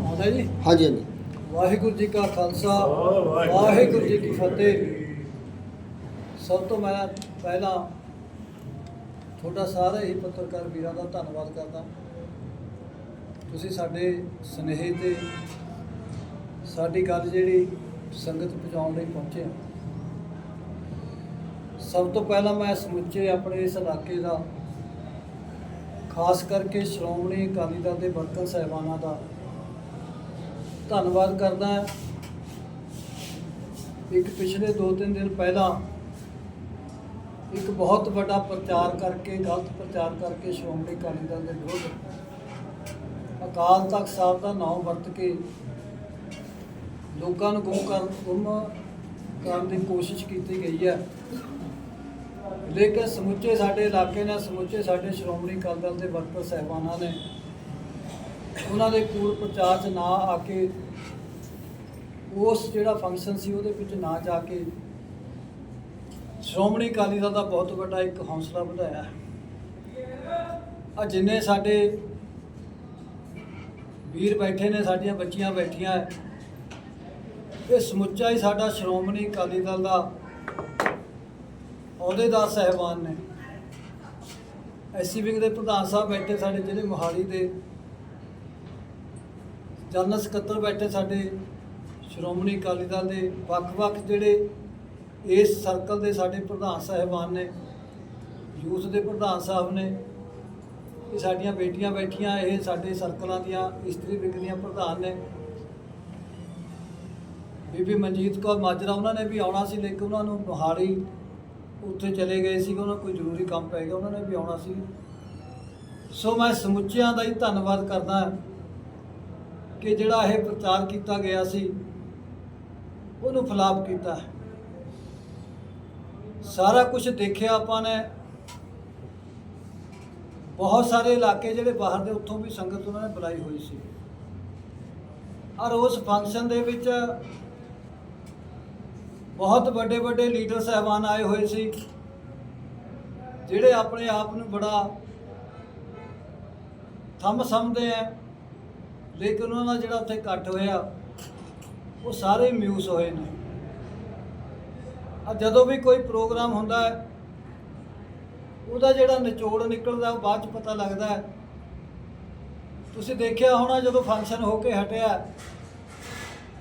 ਆਉਂਦਾ ਜੀ? ਹਾਂਜੀ ਹਾਂਜੀ। ਵਾਹਿਗੁਰੂ ਜੀ ਕਾ ਖਾਲਸਾ ਵਾਹਿਗੁਰੂ ਜੀ ਕੀ ਫਤਿਹ। ਸਭ ਤੋਂ ਮੈਂ ਪਹਿਲਾਂ ਤੁਹਾਡਾ ਸਾਰੇ ਹੀ ਪੱਤਰਕਾਰ ਵੀਰਾਂ ਦਾ ਧੰਨਵਾਦ ਕਰਦਾ। ਤੁਸੀਂ ਸਾਡੇ ਸਨੇਹ ਤੇ ਸਾਡੀ ਗੱਲ ਜਿਹੜੀ ਸੰਗਤ ਪਹੁੰਚਾਉਣ ਲਈ ਪਹੁੰਚੇ ਹੋ। ਸਭ ਤੋਂ ਪਹਿਲਾਂ ਮੈਂ ਸਮੁੱਚੇ ਆਪਣੇ ਇਸ ਇਲਾਕੇ ਦਾ ਖਾਸ ਕਰਕੇ ਸ਼੍ਰੋਮਣੀ ਅਕਾਲੀ ਦਲ ਦੇ ਵਰਕਰ ਸਹਿਬਾਨਾਂ ਦਾ ਧੰਨਵਾਦ ਕਰਦਾ ਇੱਕ ਪਿਛਲੇ 2-3 ਦਿਨ ਪਹਿਲਾਂ ਇੱਕ ਬਹੁਤ ਵੱਡਾ ਪ੍ਰਚਾਰ ਕਰਕੇ, ਗਲਤ ਪ੍ਰਚਾਰ ਕਰਕੇ ਸ਼੍ਰੋਮਣੀ ਅਕਾਲੀ ਦਲ ਦੇ ਵਿਰੁੱਧ ਅਕਾਲ ਤਖਤ ਸਾਹਿਬ ਦਾ ਨਾਮ ਵਰਤ ਕੇ ਲੋਕਾਂ ਨੂੰ ਗੁੰਮ ਕਰਨ ਗੁੰਮ ਕਰਨ ਦੀ ਕੋਸ਼ਿਸ਼ ਕੀਤੀ ਗਈ ਹੈ। ਲੇਕਿਨ ਸਮੁੱਚੇ ਸਾਡੇ ਇਲਾਕੇ ਨਾਲ ਸਮੁੱਚੇ ਸਾਡੇ ਸ਼੍ਰੋਮਣੀ ਅਕਾਲੀ ਦਲ ਦੇ ਵਰਕਰ ਸਹਿਬਾਨਾਂ ਨੇ ਉਹਨਾਂ ਦੇ ਕੂੜ ਪ੍ਰਚਾਰ 'ਚ ਨਾ ਆ ਕੇ ਉਸ ਜਿਹੜਾ ਫੰਕਸ਼ਨ ਸੀ ਉਹਦੇ ਵਿੱਚ ਨਾ ਜਾ ਕੇ ਸ਼੍ਰੋਮਣੀ ਅਕਾਲੀ ਦਲ ਦਾ ਬਹੁਤ ਵੱਡਾ ਇੱਕ ਹੌਸਲਾ ਵਧਾਇਆ। ਆ ਜਿੰਨੇ ਸਾਡੇ ਵੀਰ ਬੈਠੇ ਨੇ, ਸਾਡੀਆਂ ਬੱਚੀਆਂ ਬੈਠੀਆਂ, ਇਹ ਸਮੁੱਚਾ ਹੀ ਸਾਡਾ ਸ਼੍ਰੋਮਣੀ ਅਕਾਲੀ ਦਲ ਦਾ ਅਹੁਦੇਦਾਰ ਸਹਿਬਾਨ ਨੇ। ਐਸਸੀ ਵਿੰਗ ਦੇ ਪ੍ਰਧਾਨ ਸਾਹਿਬ ਬੈਠੇ ਸਾਡੇ ਜਿਹੜੇ ਮੋਹਾਲੀ ਦੇ। ਜਨਰਲ ਸਕੱਤਰ ਬੈਠੇ ਸਾਡੇ ਸ਼੍ਰੋਮਣੀ ਅਕਾਲੀ ਦਲ ਦੇ। ਵੱਖ-ਵੱਖ ਜਿਹੜੇ ਇਸ ਸਰਕਲ ਦੇ ਸਾਡੇ ਪ੍ਰਧਾਨ ਸਾਹਿਬਾਨ ਨੇ, ਯੂਥ ਦੇ ਪ੍ਰਧਾਨ ਸਾਹਿਬ ਨੇ, ਇਹ ਸਾਡੀਆਂ ਬੇਟੀਆਂ ਬੈਠੀਆਂ, ਇਹ ਸਾਡੇ ਸਰਕਲਾਂ ਦੀਆਂ ਇਸਤਰੀ ਵਿੰਗ ਦੀਆਂ ਪ੍ਰਧਾਨ ਨੇ। ਬੀਬੀ ਮਨਜੀਤ ਕੌਰ ਮਾਜਰਾ, ਉਹਨਾਂ ਨੇ ਵੀ ਆਉਣਾ ਸੀ ਲੇਕਿਨ ਉਹਨਾਂ ਨੂੰ ਮੋਹਾਲੀ ਉੱਥੇ ਚਲੇ ਗਏ ਸੀਗੇ, ਉਹਨਾਂ ਨੂੰ ਕੋਈ ਜ਼ਰੂਰੀ ਕੰਮ ਪੈ ਗਿਆ, ਉਹਨਾਂ ਨੇ ਵੀ ਆਉਣਾ ਸੀ। ਸੋ ਮੈਂ ਸਮੁੱਚਿਆਂ ਦਾ ਹੀ ਧੰਨਵਾਦ ਕਰਦਾ ਕਿ ਜਿਹੜਾ ਇਹ ਪ੍ਰਚਾਰ ਕੀਤਾ ਗਿਆ ਸੀ, ਉਹਨੂੰ ਫਲਾਪ ਕੀਤਾ ਸਾਰਾ ਕੁਝ ਦੇਖਿਆ ਆਪਾਂ ਨੇ। ਬਹੁਤ ਸਾਰੇ ਇਲਾਕੇ ਜਿਹੜੇ ਬਾਹਰ ਦੇ, ਉੱਥੋਂ ਵੀ ਸੰਗਤ ਉਹਨਾਂ ਨੇ ਬੁਲਾਈ ਹੋਈ ਸੀ। ਔਰ ਉਸ ਫੰਕਸ਼ਨ ਦੇ ਵਿੱਚ ਬਹੁਤ ਵੱਡੇ ਵੱਡੇ ਲੀਡਰ ਸਹਿਬਾਨ ਆਏ ਹੋਏ ਸੀ। ਜਿਹੜੇ ਆਪਣੇ ਆਪ ਨੂੰ ਬੜਾ ਥੰਮ ਸਮਝਦੇ ਆ, ਲੇਕਿਨ ਉਹਨਾਂ ਦਾ ਜਿਹੜਾ ਉੱਥੇ ਇਕੱਠ ਹੋਇਆ, ਉਹ ਸਾਰੇ ਮਿਊਸ ਹੋਏ ਨੇ। ਆ ਜਦੋਂ ਵੀ ਕੋਈ ਪ੍ਰੋਗਰਾਮ ਹੁੰਦਾ ਹੈ, ਉਹਦਾ ਜਿਹੜਾ ਨਿਚੋੜ ਨਿਕਲਦਾ, ਉਹ ਬਾਅਦ ਚ ਪਤਾ ਲੱਗਦਾ ਹੈ। ਤੁਸੀਂ ਦੇਖਿਆ ਹੋਣਾ ਜਦੋਂ ਫੰਕਸ਼ਨ ਹੋ ਕੇ ਹਟਿਆ,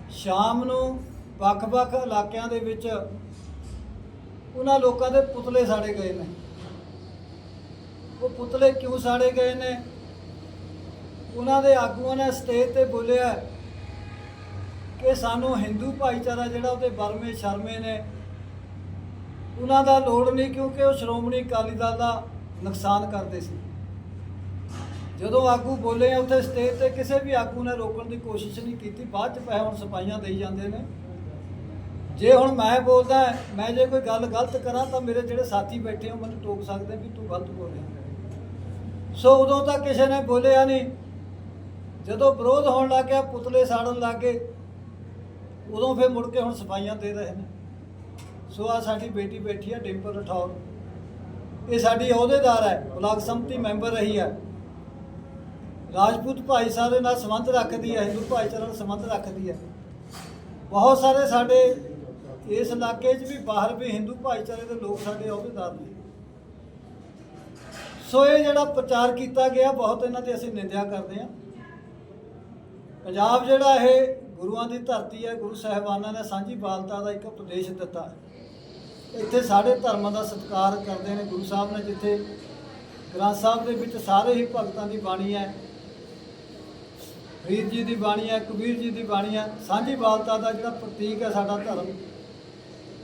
ਸ਼ਾਮ ਨੂੰ ਵੱਖ-ਵੱਖ ਇਲਾਕਿਆਂ ਦੇ ਵਿੱਚ ਉਹਨਾਂ ਲੋਕਾਂ ਦੇ ਪੁਤਲੇ ਸਾੜੇ ਗਏ ਨੇ। ਉਹ ਪੁਤਲੇ ਕਿਉਂ ਸਾੜੇ ਗਏ ਨੇ? ਉਹਨਾਂ ਦੇ ਆਗੂਆਂ ਨੇ ਸਟੇਜ ਤੇ ਬੋਲਿਆ ਕਿ ਸਾਨੂੰ ਹਿੰਦੂ ਭਾਈਚਾਰਾ ਜਿਹੜਾ ਉਹਦੇ ਬਰਮੇ ਸ਼ਰਮੇ ਨੇ, ਉਹਨਾਂ ਦਾ ਲੋੜ ਨਹੀਂ ਕਿਉਂਕਿ ਉਹ ਸ਼੍ਰੋਮਣੀ ਅਕਾਲੀ ਦਲ ਦਾ ਨੁਕਸਾਨ ਕਰਦੇ ਸੀ। ਜਦੋਂ ਆਗੂ ਬੋਲੇ ਉੱਥੇ ਸਟੇਜ ਤੇ ਕਿਸੇ ਵੀ ਆਗੂ ਨੇ ਰੋਕਣ ਦੀ ਕੋਸ਼ਿਸ਼ ਨਹੀਂ ਕੀਤੀ, ਬਾਅਦ ਚ ਪੈ ਹੁਣ ਸਪਾਈਆਂ ਦੇਈ ਜਾਂਦੇ ਨੇ। ਜੇ ਹੁਣ ਮੈਂ ਬੋਲਦਾ, ਮੈਂ ਜੇ ਕੋਈ ਗੱਲ ਗਲਤ ਕਰਾਂ ਤਾਂ ਮੇਰੇ ਜਿਹੜੇ ਸਾਥੀ ਬੈਠੇ ਹੋ ਮੈਨੂੰ ਟੋਕ ਸਕਦੇ ਵੀ ਤੂੰ ਗਲਤ ਬੋਲਿਆ ਸੋ ਉਦੋਂ ਤਾਂ ਕਿਸੇ ਨੇ ਬੋਲਿਆ ਨਹੀਂ। ਜਦੋਂ ਵਿਰੋਧ ਹੋਣ ਲੱਗ ਗਿਆ, ਪੁਤਲੇ ਸਾੜਨ ਲੱਗ ਗਏ, ਉਦੋਂ ਫਿਰ ਮੁੜ ਕੇ ਹੁਣ ਸਫਾਈਆਂ ਦੇ ਰਹੇ ਨੇ। ਸੋ ਆ ਸਾਡੀ ਬੇਟੀ ਬੈਠੀ ਹੈ ਡਿੰਪਲ ਰਠੌਰ। ਇਹ ਸਾਡੀ ਅਹੁਦੇਦਾਰ ਹੈ, ਬਲਾਕ ਸੰਮਤੀ ਮੈਂਬਰ ਰਹੀ ਹੈ। ਰਾਜਪੂਤ ਭਾਈਚਾਰੇ ਨਾਲ ਸੰਬੰਧ ਰੱਖਦੀ ਹੈ, ਹਿੰਦੂ ਭਾਈਚਾਰੇ ਨਾਲ ਸੰਬੰਧ ਰੱਖਦੀ ਹੈ। ਬਹੁਤ ਸਾਰੇ ਸਾਡੇ ਇਸ ਇਲਾਕੇ 'ਚ ਵੀ ਬਾਹਰ ਵੀ ਹਿੰਦੂ ਭਾਈਚਾਰੇ ਦੇ ਲੋਕ ਸਾਡੇ ਅਹੁਦੇਦਾਰ ਨੇ। ਸੋ ਇਹ ਜਿਹੜਾ ਪ੍ਰਚਾਰ ਕੀਤਾ ਗਿਆ, ਬਹੁਤ ਇਹਨਾਂ ਦੀ ਅਸੀਂ ਨਿੰਦਿਆ ਕਰਦੇ ਹਾਂ। ਪੰਜਾਬ ਜਿਹੜਾ ਇਹ ਗੁਰੂਆਂ ਦੀ ਧਰਤੀ ਹੈ, ਗੁਰੂ ਸਾਹਿਬਾਨਾਂ ਨੇ ਸਾਂਝੀ ਬਾਲਤਾ ਦਾ ਇੱਕ ਉਪਦੇਸ਼ ਦਿੱਤਾ ਇੱਥੇ ਸਾਡੇ ਧਰਮਾਂ ਦਾ ਸਤਿਕਾਰ ਕਰਦੇ ਨੇ ਗੁਰੂ ਸਾਹਿਬ ਨੇ, ਜਿੱਥੇ ਗ੍ਰੰਥ ਸਾਹਿਬ ਦੇ ਵਿੱਚ ਸਾਰੇ ਹੀ ਭਗਤਾਂ ਦੀ ਬਾਣੀ ਹੈ, ਫਰੀਦ ਜੀ ਦੀ ਬਾਣੀ ਹੈ, ਕਬੀਰ ਜੀ ਦੀ ਬਾਣੀ ਹੈ, ਸਾਂਝੀ ਬਾਲਤਾ ਦਾ ਜਿਹੜਾ ਪ੍ਰਤੀਕ ਹੈ ਸਾਡਾ ਧਰਮ।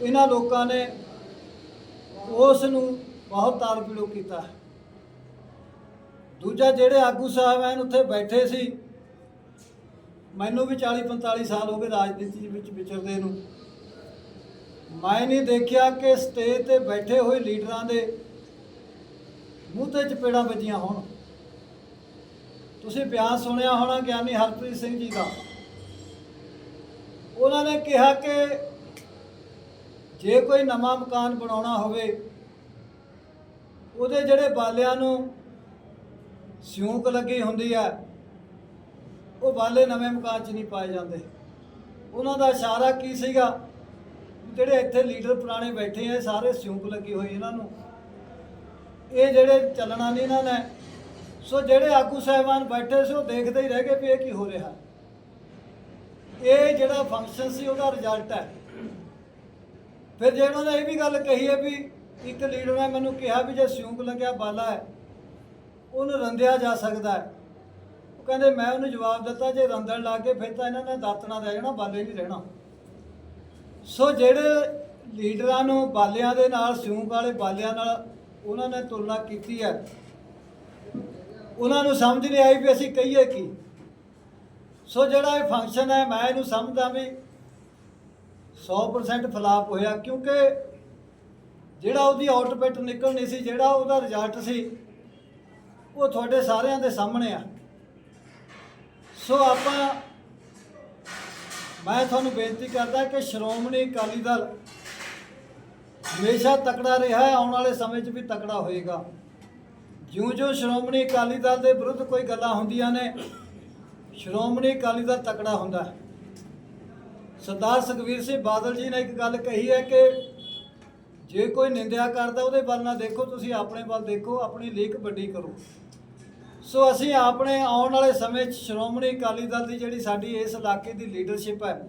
ਇਹਨਾਂ ਲੋਕਾਂ ਨੇ ਉਸ ਨੂੰ ਬਹੁਤ ਤਾਰ ਪੀੜੋ ਕੀਤਾ। ਹੈ ਦੂਜਾ ਜਿਹੜੇ ਆਗੂ ਸਾਹਿਬ ਐਨ ਉੱਥੇ ਬੈਠੇ ਸੀ, ਮੈਨੂੰ ਵੀ 40 45 ਸਾਲ ਹੋ ਗਏ ਰਾਜਨੀਤੀ ਵਿੱਚ ਵਿਚਰਦੇ ਨੂੰ। ਮੈਂ ਨਹੀਂ ਦੇਖਿਆ ਕਿ ਸਟੇਜ ਤੇ ਬੈਠੇ ਹੋਏ ਲੀਡਰਾਂ ਦੇ ਮੂੰਹ ਤੇ ਚਪੇੜਾਂ ਵੱਜੀਆਂ ਹੋਣ। ਤੁਸੀਂ ਬਿਆਨ ਸੁਣਿਆ ਹੋਣਾ ਗਿਆਨੀ ਹਰਪ੍ਰੀਤ ਸਿੰਘ ਜੀ ਦਾ। ਉਹਨਾਂ ਨੇ ਕਿਹਾ ਕਿ ਜੇ ਕੋਈ ਨਵਾਂ ਮਕਾਨ ਬਣਾਉਣਾ ਹੋਵੇ, ਉਹਦੇ ਜਿਹੜੇ ਬਾਲਿਆਂ ਨੂੰ ਸਿਉਂਕ ਲੱਗੀ ਹੁੰਦੀ ਹੈ, ਉਹ ਬਾਲੇ ਨਵੇਂ ਮਕਾਨ 'ਚ ਨਹੀਂ ਪਾਏ ਜਾਂਦੇ। ਉਹਨਾਂ ਦਾ ਇਸ਼ਾਰਾ ਕੀ ਸੀਗਾ? ਜਿਹੜੇ ਇੱਥੇ ਲੀਡਰ ਪੁਰਾਣੇ ਬੈਠੇ ਆ, ਇਹ ਸਾਰੇ ਸਿਉਂਕ ਲੱਗੀ ਹੋਈ ਇਹਨਾਂ ਨੂੰ। ਇਹ ਜਿਹੜੇ ਚੱਲਣਾ ਨਹੀਂ ਇਹਨਾਂ ਨੇ, ਸੋ ਜਿਹੜੇ ਆਗੂ ਸਾਹਿਬਾਨ ਬੈਠੇ ਸੀ, ਉਹ ਦੇਖਦੇ ਹੀ ਰਹਿ ਗਏ ਵੀ ਇਹ ਕੀ ਹੋ ਰਿਹਾ। ਇਹ ਜਿਹੜਾ ਫੰਕਸ਼ਨ ਸੀ, ਉਹਦਾ ਰਿਜ਼ਲਟ ਹੈ। ਫਿਰ ਜੇ ਉਹਨਾਂ ਨੇ ਇਹ ਵੀ ਗੱਲ ਕਹੀ ਹੈ ਵੀ ਇੱਕ ਲੀਡਰ ਨੇ ਮੈਨੂੰ ਕਿਹਾ ਵੀ ਜੇ ਸਿਉਂਕ ਲੱਗਿਆ ਬਾਲਾ ਹੈ, ਉਹਨੂੰ ਰੰਦਿਆ ਜਾ ਸਕਦਾ ਹੈ। ਉਹ ਕਹਿੰਦੇ ਮੈਂ ਉਹਨੂੰ ਜਵਾਬ ਦਿੱਤਾ, ਜੇ ਰੰਦਣ ਲੱਗ ਗਏ ਫਿਰ ਤਾਂ ਇਹਨਾਂ ਨੇ ਦਾਤਣਾ ਦੇ ਜਾਣਾ, ਬਾਲੇ ਨਹੀਂ ਰਹਿਣਾ। ਸੋ ਜਿਹੜੇ ਲੀਡਰਾਂ ਨੂੰ ਬਾਲਿਆਂ ਦੇ ਨਾਲ, ਸਿਉਂਕ ਵਾਲੇ ਬਾਲਿਆਂ ਨਾਲ ਉਹਨਾਂ ਨੇ ਤੁਲਨਾ ਕੀਤੀ ਹੈ, ਉਹਨਾਂ ਨੂੰ ਸਮਝ ਨਹੀਂ ਆਈ ਵੀ ਅਸੀਂ ਕਹੀਏ ਕੀ। ਸੋ ਜਿਹੜਾ ਇਹ ਫੰਕਸ਼ਨ ਹੈ, ਮੈਂ ਇਹਨੂੰ ਸਮਝਦਾ ਵੀ 100% ਫਲਾਪ ਹੋਇਆ ਕਿਉਂਕਿ ਜਿਹੜਾ ਉਹਦੀ ਆਊਟਪੁੱਟ ਨਿਕਲਣੀ ਸੀ, ਜਿਹੜਾ ਉਹਦਾ ਰਿਜ਼ਲਟ ਸੀ, ਉਹ ਤੁਹਾਡੇ ਸਾਰਿਆਂ ਦੇ ਸਾਹਮਣੇ ਆ। ਸੋ ਆਪਾਂ, ਮੈਂ ਤੁਹਾਨੂੰ ਬੇਨਤੀ ਕਰਦਾ ਕਿ ਸ਼੍ਰੋਮਣੀ ਅਕਾਲੀ ਦਲ ਹਮੇਸ਼ਾ ਤਕੜਾ ਰਿਹਾ ਹੈ, ਆਉਣ ਵਾਲੇ ਸਮੇਂ 'ਚ ਵੀ ਤਕੜਾ ਹੋਏਗਾ। ਜਿਉਂ-ਜਿਉਂ ਸ਼੍ਰੋਮਣੀ ਅਕਾਲੀ ਦਲ ਦੇ ਵਿਰੁੱਧ ਕੋਈ ਗੱਲਾਂ ਹੁੰਦੀਆਂ ਨੇ, ਸ਼੍ਰੋਮਣੀ ਅਕਾਲੀ ਦਲ ਤਕੜਾ ਹੁੰਦਾ ਹੈ। ਸਰਦਾਰ ਸੁਖਵੀਰ ਸਿੰਘ ਬਾਦਲ ਜੀ ਨੇ ਇੱਕ ਗੱਲ ਕਹੀ ਹੈ ਕਿ ਜੇ ਕੋਈ ਨਿੰਦਿਆ ਕਰਦਾ ਉਹਦੇ ਵੱਲ ਨਾ ਦੇਖੋ, ਤੁਸੀਂ ਆਪਣੇ ਵੱਲ ਦੇਖੋ, ਆਪਣੀ ਲੀਕ ਵੱਡੀ ਕਰੋ। ਸੋ ਅਸੀਂ ਆਪਣੇ ਆਉਣ ਵਾਲੇ ਸਮੇਂ 'ਚ ਸ਼੍ਰੋਮਣੀ ਅਕਾਲੀ ਦਲ ਦੀ ਜਿਹੜੀ ਸਾਡੀ ਇਸ ਇਲਾਕੇ ਦੀ ਲੀਡਰਸ਼ਿਪ ਹੈ,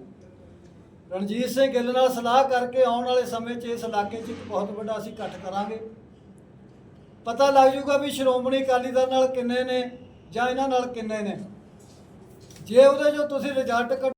ਰਣਜੀਤ ਸਿੰਘ ਗਿੱਲ ਨਾਲ ਸਲਾਹ ਕਰਕੇ ਆਉਣ ਵਾਲੇ ਸਮੇਂ 'ਚ ਇਸ ਇਲਾਕੇ 'ਚ ਇੱਕ ਬਹੁਤ ਵੱਡਾ ਅਸੀਂ ਇਕੱਠ ਕਰਾਂਗੇ। ਪਤਾ ਲੱਗ ਜੂਗਾ ਵੀ ਸ਼੍ਰੋਮਣੀ ਅਕਾਲੀ ਦਲ ਨਾਲ ਕਿੰਨੇ ਨੇ ਜਾਂ ਇਹਨਾਂ ਨਾਲ ਕਿੰਨੇ ਨੇ। ਜੇ ਉਹਦੇ ਜੋ ਤੁਸੀਂ ਰਿਜ਼ਲਟ